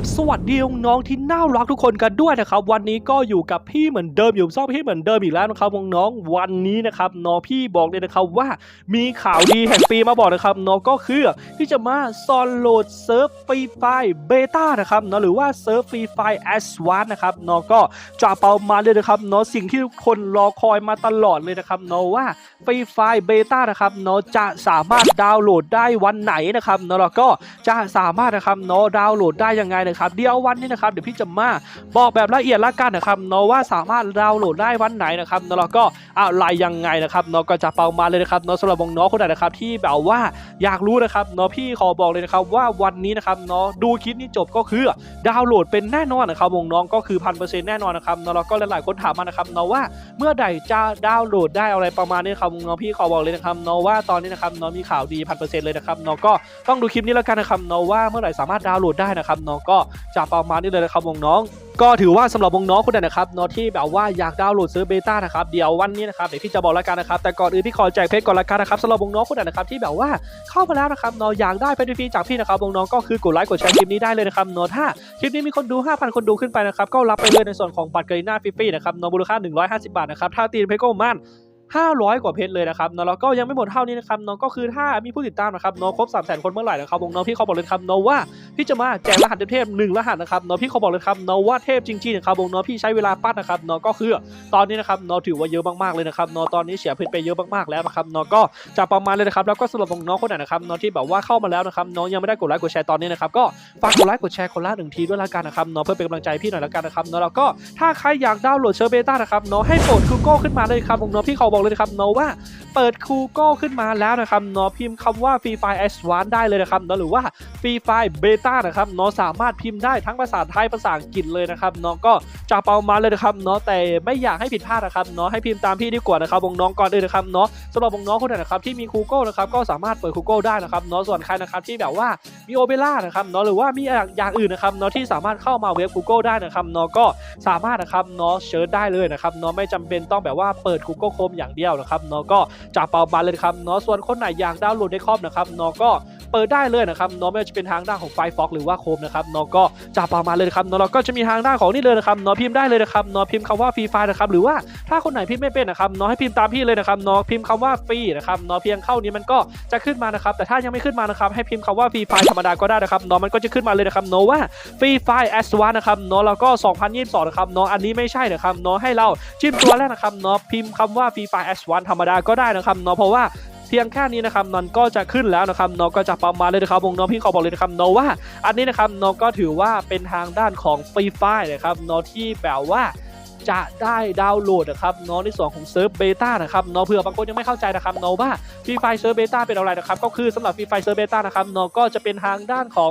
บสวัสดีน้องๆที่น่ารักทุกคนกันด้วยนะครับ วันนี้ก็อยู่กับพี่เหมือนเดิมอยู่ซ่องพี่เหมือนเดิมอีกแล้วนะครับน้องๆวันนี้นะครับน้องพี่บอกเลยนะครับว่ามีข่าวดีแห่งปีมาบอกนะครับน้องก็คือที่จะมาซอนโหลดเซิร์ฟฟรีไฟเบต้านะครับเนาะหรือว่าเซิร์ฟฟรีไฟแอสวานนะครับน้องก็จะเปามาเลยนะครับเนาะสิ่งที่ทุกคนรอคอยมาตลอดเลยนะครับเนาะว่าฟรีไฟเบต้านะครับเนาะจะสามารถดาวน์โหลดได้วันไหนนะครับเนาะแล้วก็จะสามารถนะครับเนาะดาวน์โหลดได้ยังไงนะครับเดี๋ยววันนี้นะครับเดี๋ยวพี่จะมาบอกแบบละเอียดละกันนะครับเนาะว่าสามารถดาวน์โหลดได้วันไหนนะครับเนาะแล้วก็อะไรยังไงนะครับเนาะก็จะเปามาเลยนะครับเนาะสำหรับน้องคนไหนนะครับที่แบบว่าอยากรู้นะครับเนาะพี่ขอบอกเลยนะครับว่าวันนี้นะครับเนาะดูคลิปนี้จบก็คือดาวน์โหลดเป็นแน่นอนนะครับน้องก็คือพันเปอร์เซ็นต์แน่นอนนะครับเนาะแล้วก็หลายๆคนถามมานะครับเนาะว่าเมื่อใดจะดาวน์โหลดได้อะไรประมาณนี้ครับน้องพี่ขอบอกเลยนะครับเนาะว่าตอนนี้นะครับเนาะมีข่าวดีพันเปอร์เซ็นต์เลยนะครับเนาะก็ต้องดูคลิปนี้แล้วกันนะครับเนาะว่าเมื่อไหร่สามารถดาวน์โหลดได้นะครับเนาะก็จะประมาณนี้เลยนะครับวงน้อง ก็ถือว่าสำหรับวงน้องคนไหนนะครับเนาะที่แบบว่าอยากดาวน์โหลดซื้อเบต้านะครับเดี๋ยววันนี้นะครับเดี๋ยวพี่จะบอกล้วกันนะครับแต่ก่อนอื่นพี่ขอแจกเพชรก่อนละกันนะครับสำหรับวงน้องคนไหนนะครับที่แบบว่าเข้ามาแล้วนะครับเนาะอยากได้เพชรฟรีจากพี่นะครับวงน้องก็คือกดไลค์กดแชร์คลิปนี้ได้เลยนะครับเนาะถ้าคลิปนี้มีคนดู 5,000 คนดูขึ้นไปนะครับก็รับไปเลยในส่วนของบัตรกรีน่าฟรีๆนะครับเนาะมูลค่า 150 บาทนะครับถ้าตีนเพชรก็มัน 500 กว่าเพชรเลยนะครับเนาะแล้วก็ยังไม่หมดเท่านี้นะครับเนาะก็คือถ้ามีผู้ติดตามนะครับเนาะครบ 3 0 0 0 0 คนเมื่อไหร่นะครับวงน้องพี่เขาบอกเลยครับเนาะว่าพี่จะมาแจกรหัสเทพหนึ่งรหัสนะครับเนาะพี่เขาบอกเลยครับเนาะว่าเทพจริงๆนะครับวงน้องพี่ใช้เวลาปั้นนะครับเนาะก็คือตอนนี้นะครับเนาะถือว่าเยอะมากๆเลยนะครับเนาะตอนนี้เสียเพชรไปเยอะมากๆแล้วนะครับเนาะก็จะประมาณเลยนะครับแล้วก็สำหรับวงน้องคนไหนนะครับเนาะที่แบบว่าเข้ามาแล้วนะครับเนาะยังไม่ได้กดไลค์กดแชร์ตอนนี้นะครับก็ฝากกดไลค์กดแชร์คนละหนึ่งทีด้วยละกันนะครับเนาะเพื่อเป็นกำลังใจพี่หน่อยละกันนะครับเนาะแล้วก็ถ้าใครอยากดาวน์โหลดเชอร์เบต้านะครับเนาะให้กดคูโก้ขึ้นมาเลยครับผมเนาะพี่เขาบอกเลยนะครับเนาะว่าเปิดคูโก้ขึ้นมาแล้วนะครับเนาะพิมพ์คำว่า Free Fire S 1ได้เลยนะครับเนาะหรือว่า Free Fire Beta นะครับเนาะสามารถพิมพ์ได้ทั้งภาษาไทยภาษาอังกฤษเลยนะครับเนาะก็จะเปามาเลยนะครับเนาะแต่ไม่อยากให้ผิดพลาดนะครับเนาะให้พิมพ์ตามพี่ดีกว่านะครับวงน้องก่อนเลยนะครับเนาะสำหรับวงน้องคนไหนนะครับที่มีคูโก้นะครับก็สามารถเปิดคูโก้ได้นะครับเนาะส่วนใครนะครับที่แบบว่ามีโอเปร่านะครับเนาะหรือว่ามีอย่างอื่นนะครับเนาะที่สามารถเข้ามาเว็บ Google ได้นะครับเนาะก็สามารถนะครับเนาะเชิญได้เลยนะครับเนาะไม่จำเป็นต้องแบบว่าเปิด Google Chrome อย่างเดียวนะครับเนาะก็จะเปามาเลยครับเนาะส่วนคนไหนอยากดาวน์โหลดได้คอบนะครับเนาะก็ เปิดได้เลยนะครับเนาะไม่ว่าจะเป็นทางด้านของ Firefox หรือว่า Chrome นะครับเนาะก็จะเปามาณเลยครับเนาะเราก็จะมีทางด้านของนี่เลยนะครับเนาะพิมพ์ได้เลยนะครับเนาะพิมพ์คำว่า Free Fire นะครับหรือว่าถ้าคนไหนพิมพ์ไม่เป็นนะครับเนาะให้พิมพ์ตามพี่เลยนะครับเนาะพิมพ์คำว่าฟรีนะครับเนาะเพียงเข้านี้มันก็จะขึ้นมานะครับแต่ถ้ายังไม่ขึ้นมานะครับให้พิมพ์คำว่า Free Fire ธรรมดาก็ได้นะครับเนาะมันก็จะขึ้นมาเลยนะครับเนาะว่า Free Fire S 1นะครับเนาะแล้วก็ 2022 นะครับเนาะอันนี้ไม่ใช่นะครับเนาะให้เราจิ้มตัวแรกนะครับเนาะพิมพ์คำว่า Free Fire S 1ธรรมดาก็ได้นะครับเนาะเพราะว่า เพียงแค่นี้นะครับนอนก็จะขึ้นแล้วนะครับน้องก็จะประมาณเลยนะครับวงน้องพี่ขอบอกเลยนะครับน้องว่า อันนี้นะครับน้องก็ถือว่าเป็นทางด้านของฟรีไฟนะครับน้องที่แบบว่าจะได้ดาวน์โหลดนะครับน้องในส่วนของเซิร์ฟเบต้านะครับน้องเผื่อบางคนยังไม่เข้าใจนะครับน้องว่าฟรีไฟเซิร์ฟเบต้าเป็นอะไรนะครับก็คือสำหรับฟรีไฟเซิร์ฟเบต้านะครับน้องก็จะเป็นทางด้านของ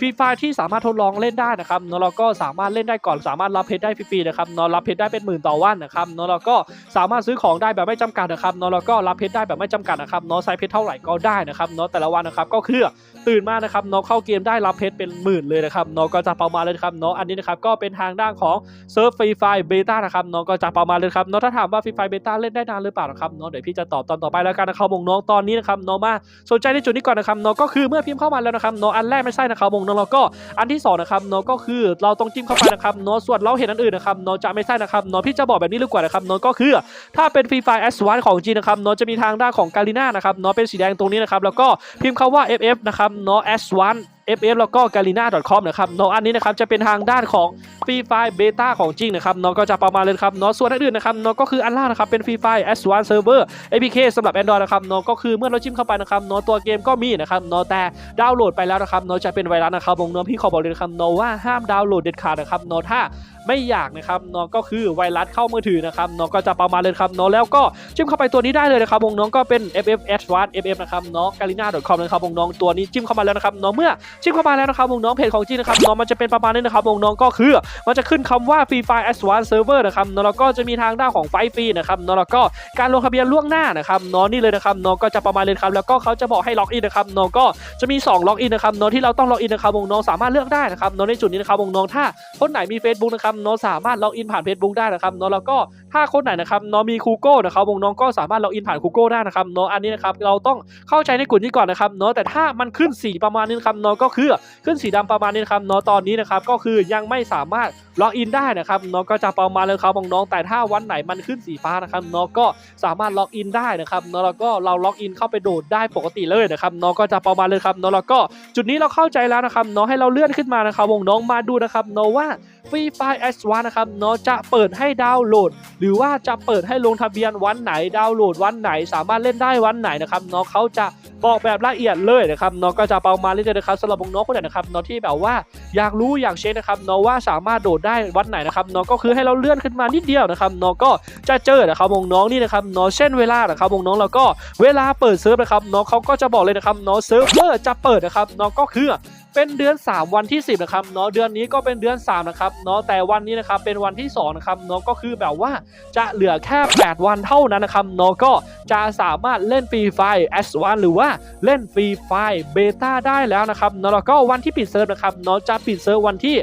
ฟรีไฟที่สามารถทดลองเล่นได้นะครับเนาะเราก็สามารถเล่นได้ก่อนสามารถรับเพชรได้ฟรีๆนะครับเนาะรับเพชรได้เป็นหมื่นต่อวันนะครับเนาะเราก็สามารถซื้อของได้แบบไม่จำกัดนะครับเนาะแล้วก็รับเพชรได้แบบไม่จำกัดนะครับเนาะใช้เพชรเท่าไหร่ก็ได้นะครับเนาะแต่ละวันนะครับก็คือตื่นมานะครับเนาะเข้าเกมได้รับเพชรเป็นหมื่นเลยนะครับเนาะก็จะประมาณเลยครับเนาะอันนี้นะครับก็เป็นทางด้านของเซิร์ฟฟรีไฟเบต้านะครับเนาะก็จะประมาณเลยครับเนาะถ้าถามว่าฟรีไฟเบต้าเล่นได้นานหรือเปล่านะครับเนาะเดี๋ยวพี่จะตอบตอนต่อไปแล้วกันนะครับมงน้องตอนนี้นะครับเนาะมาสนใจในจุดนี้ก่อนนะครับเนาะก็คือเมื่อพิมพ์เข้ามาแล้วนะครับเนาะอันแรกไม่ใช่นะครับงน้องเราก็อันที่สองนะครับเนาะก็คือเราต้องจิ้มเข้าไปนะครับเนาะส่วนเราเห็นอันอื่นนะครับเนาะจะไม่ใช่นะครับเนาะพี่จะบอกแบบนี้ดีกว่านะครับเนาะก็คือถ้าเป็นฟรีไฟแอสวานของจีนนะครับเนาะจะมีทางด้านของกาลิน่านะครับเนาะเป็นสีแดงตรงนี้นะครับแล้วก็พิมพ์คำว่า FF นะครับเนาะแอสวาน ff แล้วก็ galina.com นะครับเนาะอันนี้นะครับจะเป็นทางด้านของฟรีไฟเบต้าของจริงนะครับเนาะก็จะประมาณเลยครับเนาะส่วนอันอื่นนะครับเนาะก็คืออันล่างนะครับเป็นฟรีไฟ S1 Server APK สำหรับ Android นะครับเนาะก็คือเมื่อเราจิ้มเข้าไปนะครับเนาะตัวเกมก็มีนะครับเนาะแต่ดาวน์โหลดไปแล้วนะครับเนาะจะเป็นไวรัสนะครับวงเนาะพี่ขอบอกเลยนะครับเนาะว่าห้ามดาวน์โหลดเด็ดขาดนะครับเนาะถ้า ไม่อยากนะครับเนาะก็คือไวรัสเข้ามือถือนะครับเนาะก็จะประมาณเลยครับเนาะแล้วก็จิ้มเข้าไปตัวนี้ได้เลยนะครับวงน้องก็เป็น FF S1 FF นะครับเนาะ galina.com นะครับวงน้องตัวนี้จิ้มเข้ามาแล้วนะครับเนาะเมื่อจิ้มเข้ามาแล้วนะครับวงน้องเพจของจีนนะครับเนาะมันจะเป็นประมาณนี้นะครับวงน้องก็คือ มันจะขึ้นคำว่า Free Fire S1 Server นะครับเนาะแล้วก็จะมีทางด้านของไฟฟรีนะครับเนาะแล้วก็การลงทะเบียนล่วงหน้านะครับเนาะนี่เลยนะครับเนาะก็จะประมาณเลยครับแล้วก็เขาจะบอกให้ล็อกอินนะครับเนาะก็จะมี2ล็อกอินนะครับเนาะที่เราต้องล็อกอินนะครับวงน้องสามารถเลือกได้นะครับเนาะในจุดนี้นะครับวงน้องถ้าคนไหนมี Facebook นะครับเนาะสามารถล็อกอินผ่าน Facebook ได้นะครับเนาะแล้วก็ถ้าคนไหนนะครับเนาะมีคูโก้นะครับวงน้องก็สามารถล็อกอินผ่านคูโก้ได้นะครับเนาะอันนี้นะครับเราต้องเข้าใจในกลุ่มนี้ก่อนนะครับเนาะแต่ถ้ามันขึ้นสีประมาณนี้นะครับเนาะก็คือขึ้นสีดำประมาณนี้นะครับเนาะตอนนี้นะครับก็คือยังไม่สามารถล็อกอินได้นะครับเนาะก็จะประมาณเลยครับน้องแต่ถ้าวันไหนมันขึ้นสีฟ้านะครับเนาะก็สามารถล็อกอินได้นะครับเนาะแล้วก็เราล็อกอินเข้าไปโดดได้ปกติเลยนะครับเนาะก็จะประมาณเลยครับเนาะแล้วก็จุดนี้เราเข้าใจแล้วนะครับเนาะให้เราเลื่อนขึ้นมานะครับวงน้องมาดูนะครับเนาะว่า ฟรีไฟล์ S1 นะครับเนาะจะเปิดให้ดาวน์โหลด หรือว่าจะเปิดให้ลงทะเบียนวันไหนดาวน์โหลดวันไหน สามารถเล่นได้วันไหนนะครับเนาะเขาจะบอกแบบละเอียดเลยนะครับเนาะก็จะประมาณนี้เลยนะครับสำหรับน้องคนไหนนะครับเนาะที่แบบว่าอยากรู้อยากเช็คนะครับเนาะว่าสามารถโดดได้วันไหนนะครับเนาะก็คือให้เราเลื่อนขึ้นมานิดเดียวนะครับเนาะก็จะเจอนะครับวงน้องนี่นะครับเนาะเช่นเวลานะครับวงน้องแล้วก็เวลาเปิดเซิร์ฟนะครับเนาะเขาก็จะบอกเลยนะครับเนาะเซิร์ฟเวอร์จะเปิดนะครับเนาะก็คือ เป็นเดือน 3 วันที่ 10นะครับเนาะเดือนนี้ก็เป็นเดือน3นะครับเนาะแต่วันนี้นะครับเป็นวันที่2นะครับเนาะก็คือแบบว่าจะเหลือแค่ 8 วันเท่านั้นนะครับเนาะก็จะสามารถเล่นฟรีไฟล์ S1 หรือว่าเล่นฟรีไฟล์เบต้าได้แล้วนะครับเนาะแล้วก็วันที่ปิดเซิร์ฟนะครับเนาะจะปิดเซิร์ฟวันที่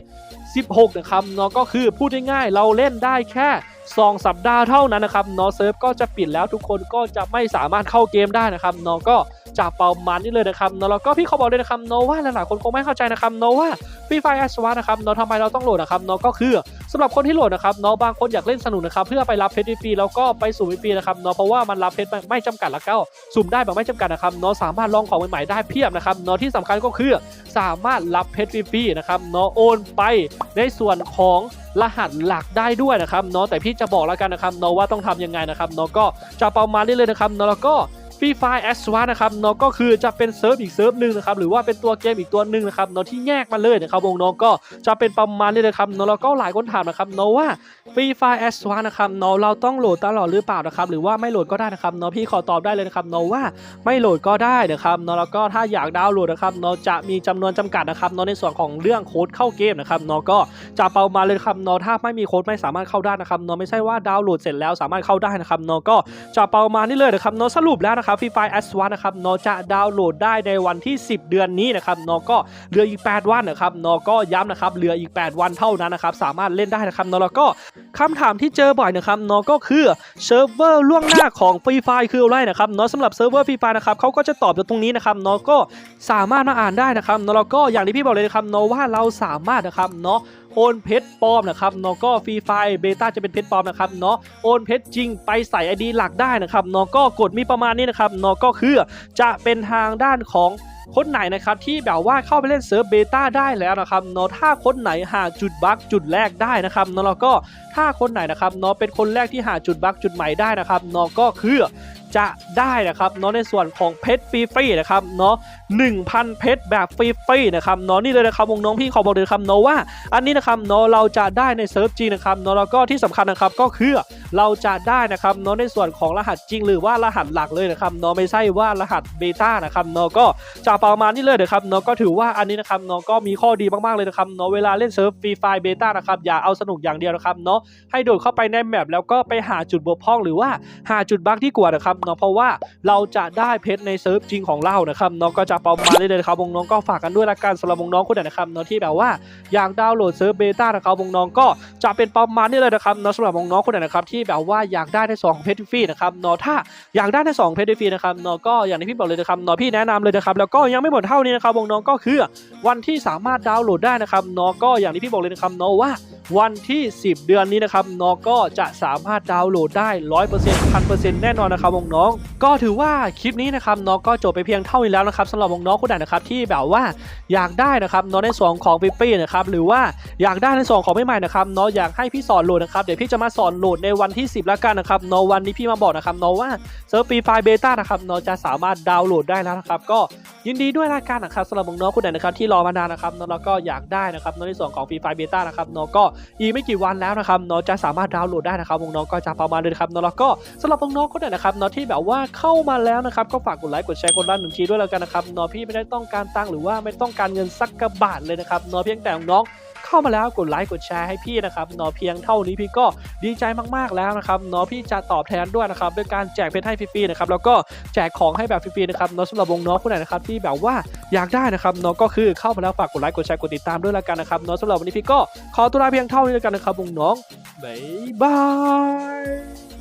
16 นะครับเนาะก็คือพูดง่ายๆเราเล่นได้แค่2สัปดาห์เท่านั้นนะครับเนาะเซิร์ฟก็จะปิดแล้วทุกคนก็จะไม่สามารถเข้าเกมได้นะครับเนาะก็ จะประมาณนี้เลยนะครับเนาะแล้วก็พี่เขาบอกเลยนะครับเนาะว่าหลายๆคนคงไม่เข้าใจนะครับเนาะว่าฟรีไฟแอสวานะครับเนาะทำไมเราต้องโหลดนะครับเนาะก็คือสำหรับคนที่โหลดนะครับเนาะบางคนอยากเล่นสนุกนะครับเพื่อไปรับเพชรฟรีแล้วก็ไปสุ่มฟรีนะครับเนาะเพราะว่ามันรับเพชรไม่จำกัดแล้วก็สุ่มได้แบบไม่จำกัดนะครับเนาะสามารถลองของใหม่ๆได้เพียบนะครับเนาะที่สำคัญก็คือสามารถรับเพชรฟรีนะครับเนาะโอนไปในส่วนของรหัสหลักได้ด้วยนะครับเนาะแต่พี่จะบอกแล้วกันนะครับเนาะว่าต้องทำยังไงนะครับเนาะก็จะประมาณนี้เลยนะครับเนาะแล้วก็ ฟรีไฟแอสวานะครับเนาะก็คือจะเป็นเซิร์ฟอีกเซิร์ฟหนึ่งนะครับหรือว่าเป็นตัวเกมอีกตัวหนึ่งนะครับเนาะที่แยกมาเลยนะครับวงน้องก็จะเป็นประมาณนี้เลยครับเนาะแล้วก็หลายคนถามนะครับเนาะว่าฟรีไฟแอสวานะครับเนาะเราต้องโหลดตลอดหรือเปล่านะครับหรือว่าไม่โหลดก็ได้นะครับเนาะพี่ขอตอบได้เลยนะครับเนาะว่าไม่โหลดก็ได้นะครับเนาะแล้วก็ถ้าอยากดาวน์โหลดนะครับเนาะจะมีจำนวนจำกัดนะครับเนาะในส่วนของเรื่องโค้ดเข้าเกมนะครับเนาะก็จะเปามาเลยครับเนาะถ้าไม่มีโค้ดไม่สามารถเข้าได้นะครับเนาะไม่ใช่ว่าดาวน์โหลดเสร็จแล้วสามารถเข้าได้นะครับเนาะก็จะเปามานี่เลยนะครับเนาะสรุปแล้วนะครับฟรีไฟแอสวานะครับเนาะจะดาวน์โหลดได้ในวันที่ 10 เดือนนี้นะครับเนาะก็เหลืออีก 8 วันนะครับเนาะก็ย้ำนะครับเหลืออีก 8 วันเท่านั้นนะครับสามารถเล่นได้นะครับเนาะแล้วก็คำถามที่เจอบ่อยนะครับเนาะก็คือเซิร์ฟเวอร์ล่วงหน้าของฟรีไฟคืออะไรนะครับเนาะสำหรับเซิร์ฟเวอร์ฟรีไฟนะครับเขาก็จะตอบอยู่ตรงนี้นะครับเนาะก็สามารถมาอ่านได้นะครับเนาะแล้วก็อย่างที่พี่บอกเลยนะครับเนาะว่าเราสามารถนะครับเนาะ โอนเพชรปลอมนะครับเนาะก็ฟรีไฟเบต้าจะเป็นเพชรปลอมนะครับเนาะโอนเพชรจริงไปใส่ไอดีหลักได้นะครับเนาะก็กดมีประมาณนี้นะครับเนาะก็คือจะเป็นทางด้านของคนไหนนะครับที่แบบว่าเข้าไปเล่นเซิร์ฟเบต้าได้แล้วนะครับเนาะถ้าคนไหนหาจุดบั๊กจุดแรกได้นะครับเนาะแล้วก็ถ้าคนไหนนะครับเนาะเป็นคนแรกที่หาจุดบั๊กจุดใหม่ได้นะครับเนาะก็คือ จะได้นะครับเนาะในส่วนของเพชรฟรีๆนะครับเนาะ1,000 เพชรแบบฟรีๆนะครับเนาะนี่เลยนะครับวงน้องพี่ขอบอกเลยครับเนาะว่า อันนี้นะครับเนาะเราจะได้ในเซิร์ฟจริงนะครับเนาะแล้วก็ที่สำคัญนะครับก็คือเราจะได้นะครับเนาะในส่วนของรหัสจริง หรือว่ารหัสหลักเลยนะครับเนาะไม่ใช่ว่ารหัสเบต้านะครับเนาะก็จะประมาณนี้เลยนะครับเนาะก็ถือว่าอันนี้นะครับเนาะก็มีข้อดีมากๆเลยนะครับเนาะเวลาเล่นเซิร์ฟฟรีไฟเบต้านะครับอย่าเอาสนุกอย่างเดียวนะครับเนาะให้โดดเข้าไปในแมปแล้วก็ไปหาจุดบกพร่อง หรือว่าหาจุดบั๊กที่กว่านะครับเนาะเพราะว่าเราจะได้เพชรในเซิร์ฟจริงของเรานะครับเนาะก็จะประมาณนี้เลยนะครับวงน้องก็ฝากกันด้วยละกันสำหรับวงน้องคนไหนนะครับเนาะที่แบบว่าอยากดาวน์โหลดเซิร์ฟเบต้านะครับวงน้องก็จะเป็นประมาณนี้เลยนะครับเนาะสำหรับวงน้องคนไหนนะครับที่แบบว่าอยากได้ในสองเพชรฟรีนะครับเนาะถ้าอยากได้ในสองเพชรฟรีนะครับเนาะก็อย่างที่พี่บอกเลยนะครับเนาะพี่แนะนำเลยนะครับแล้วก็ยังไม่หมดเท่านี้นะครับวงน้องก็คือวันที่สามารถดาวน์โหลดได้นะครับเนาะก็อย่างที่พี่บอกเลยนะครับเนาะว่า วันที่ 10 เดือนนี้นะครับเนาะก็จะสามารถดาวน์โหลดได้ 100% 1000%แน่นอนนะครับวงน้องก็ถือว่าคลิปนี้นะครับเนาะก็จบไปเพียงเท่านี้แล้วนะครับสำหรับวงน้องคนไหนนะครับที่แบบว่าอยากได้นะครับเนาะในส่วนของปิ๊ปี้นะครับหรือว่าอยากได้ในส่วนของใหม่ๆนะครับเนาะอยากให้พี่สอนโหลดนะครับเดี๋ยวพี่จะมาสอนโหลดในวันที่ 10แล้วกันนะครับเนาะวันนี้พี่มาบอกนะครับเนาะว่าเซิร์ฟฟรีไฟเบต้านะครับเนาะจะสามารถดาวน์โหลดได้แล้วนะครับก็ยินดีด้วยละกันนะครับสำหรับวงน้องคนไหนนะครับที่รอมานานนะครับนาะแล้วก็อยากได้นะครับเนาะในส่วนของฟรีไฟเบต้านะครับเนาะก็อีกไม่กี่วันแล้วนะครับเนาะจะสามารถดาวน์โหลดได้นะครับวงน้องก็จะประมาณเลยครับเนาะแล้วก็สำหรับวงน้องคนไหนนะครับเนาะที่แบบว่าเข้ามาแล้วนะครับก็ฝากกดไลค์กดแชร์กดรันหนึ่งทีด้วยแล้วกันนะครับเนาะพี่ไม่ได้ต้องการตังหรือว่าไม่ต้องการเงินสักกระบาทเลยนะครับเนาะเพียงแต่วงน้องเข้ามาแล้วกดไลค์กดแชร์ให้พี่นะครับเนาะเพียงเท่านี้พี่ก็ดีใจมากๆแล้วนะครับเนาะพี่จะตอบแทนด้วยนะครับด้วยการแจกเพชรให้ฟรีๆนะครับแล้วก็แจกของให้แบบฟรีๆนะครับเนาะสำหรับวงน้องคนไหนนะครับที่แบบว่า อยากได้นะครับเนาะก็คือเข้ามาแล้วฝากกดไลค์กดแชร์กดติดตามด้วยละกันนะครับเนาะสำหรับวันนี้พี่ก็ขอตัวลาเพียงเท่านี้แล้วกันนะครับบุงน้องบ๊ายบาย